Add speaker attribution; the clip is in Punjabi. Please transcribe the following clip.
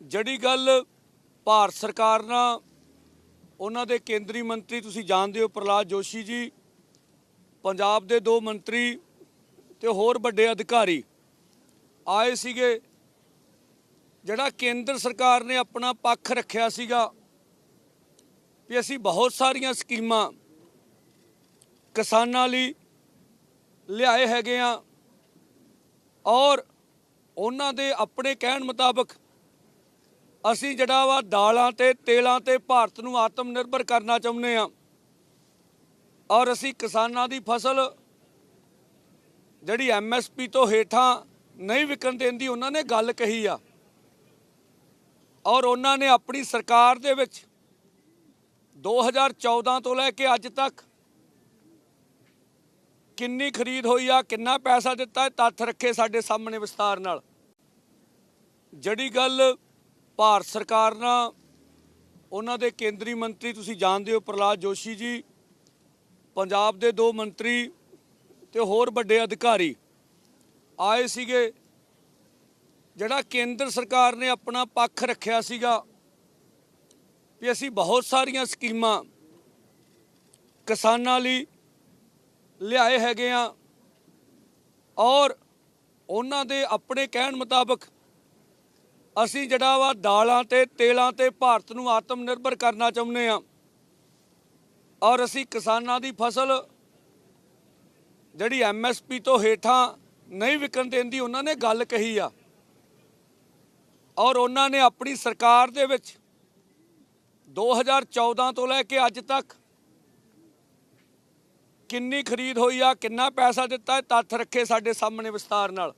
Speaker 1: ਜਿਹੜੀ ਗੱਲ ਭਾਰਤ ਸਰਕਾਰ ਨਾਲ ਉਹਨਾਂ ਦੇ ਕੇਂਦਰੀ ਮੰਤਰੀ ਤੁਸੀਂ ਜਾਣਦੇ ਹੋ ਪ੍ਰਲਾਦ ਜੋਸ਼ੀ ਜੀ, ਪੰਜਾਬ ਦੇ ਦੋ ਮੰਤਰੀ ਤੇ ਹੋਰ ਵੱਡੇ ਅਧਿਕਾਰੀ ਆਏ ਸੀਗੇ। ਜਿਹੜਾ ਕੇਂਦਰ ਸਰਕਾਰ ਨੇ ਆਪਣਾ ਪੱਖ ਰੱਖਿਆ ਸੀਗਾ ਵੀ ਅਸੀਂ ਬਹੁਤ ਸਾਰੀਆਂ ਸਕੀਮਾਂ ਕਿਸਾਨਾਂ ਲਈ ਲਿਆਏ ਹੈਗੇ ਆ ਔਰ ਉਹਨਾਂ ਦੇ ਆਪਣੇ ਕਹਿਣ ਮੁਤਾਬਕ ਅਸੀਂ ਜਿਹੜਾ ਵਾ ਦਾਲਾਂ ਤੇ ਤੇਲਾਂ ਤੇ ਭਾਰਤ ਨੂੰ ਆਤਮ ਨਿਰਭਰ ਕਰਨਾ ਚਾਹੁੰਦੇ ਆ ਔਰ ਅਸੀਂ ਕਿਸਾਨਾਂ ਦੀ ਫਸਲ ਜਿਹੜੀ ਐਮਐਸਪੀ ਤੋਂ ਹੇਠਾਂ ਨਹੀਂ ਵਿਕਣ ਦੇਣ ਦੀ ਉਹਨਾਂ ਨੇ ਗੱਲ ਕਹੀ ਆ। ਔਰ ਉਹਨਾਂ ਨੇ ਆਪਣੀ ਸਰਕਾਰ ਦੇ ਵਿੱਚ 2014 ਤੋਂ ਲੈ ਕੇ ਅੱਜ ਤੱਕ ਕਿੰਨੀ ਖਰੀਦ ਹੋਈ ਆ, ਕਿੰਨਾ ਪੈਸਾ ਦਿੱਤਾ ਤੱਥ ਰੱਖੇ ਸਾਡੇ ਸਾਹਮਣੇ ਵਿਸਤਾਰ ਨਾਲ। ਜਿਹੜੀ ਗੱਲ ਭਾਰਤ ਸਰਕਾਰ ਨਾਲ ਉਹਨਾਂ ਦੇ ਕੇਂਦਰੀ ਮੰਤਰੀ ਤੁਸੀਂ ਜਾਣਦੇ ਹੋ ਪ੍ਰਲਾਦ ਜੋਸ਼ੀ ਜੀ, ਪੰਜਾਬ ਦੇ ਦੋ ਮੰਤਰੀ ਤੇ ਹੋਰ ਵੱਡੇ ਅਧਿਕਾਰੀ ਆਏ ਸੀਗੇ। ਜਿਹੜਾ ਕੇਂਦਰ ਸਰਕਾਰ ਨੇ ਆਪਣਾ ਪੱਖ ਰੱਖਿਆ ਸੀਗਾ ਵੀ ਅਸੀਂ ਬਹੁਤ ਸਾਰੀਆਂ ਸਕੀਮਾਂ ਕਿਸਾਨਾਂ ਲਈ ਲਿਆਏ ਹੈਗੇ ਆ ਔਰ ਉਹਨਾਂ ਦੇ ਆਪਣੇ ਕਹਿਣ ਮੁਤਾਬਕ ਅਸੀਂ ਜਿਹੜਾ ਵਾ ਦਾਲਾਂ ਤੇ ਤੇਲਾਂ ਤੇ ਭਾਰਤ ਨੂੰ ਆਤਮ ਨਿਰਭਰ ਕਰਨਾ ਚਾਹੁੰਦੇ ਆ ਔਰ ਅਸੀਂ ਕਿਸਾਨਾਂ ਦੀ ਫਸਲ ਜਿਹੜੀ ਐਮਐਸਪੀ ਤੋਂ ਹੇਠਾਂ ਨਹੀਂ ਵਿਕਣ ਦੇਣ ਦੀ ਉਹਨਾਂ ਨੇ ਗੱਲ ਕਹੀ ਆ। ਔਰ ਉਹਨਾਂ ਨੇ ਆਪਣੀ ਸਰਕਾਰ ਦੇ ਵਿੱਚ 2014 ਤੋਂ ਲੈ ਕੇ ਅੱਜ ਤੱਕ ਕਿੰਨੀ ਖਰੀਦ ਹੋਈ ਆ, ਕਿੰਨਾ ਪੈਸਾ ਦਿੱਤਾ ਤੱਥ ਰੱਖੇ ਸਾਡੇ ਸਾਹਮਣੇ ਵਿਸਤਾਰ ਨਾਲ।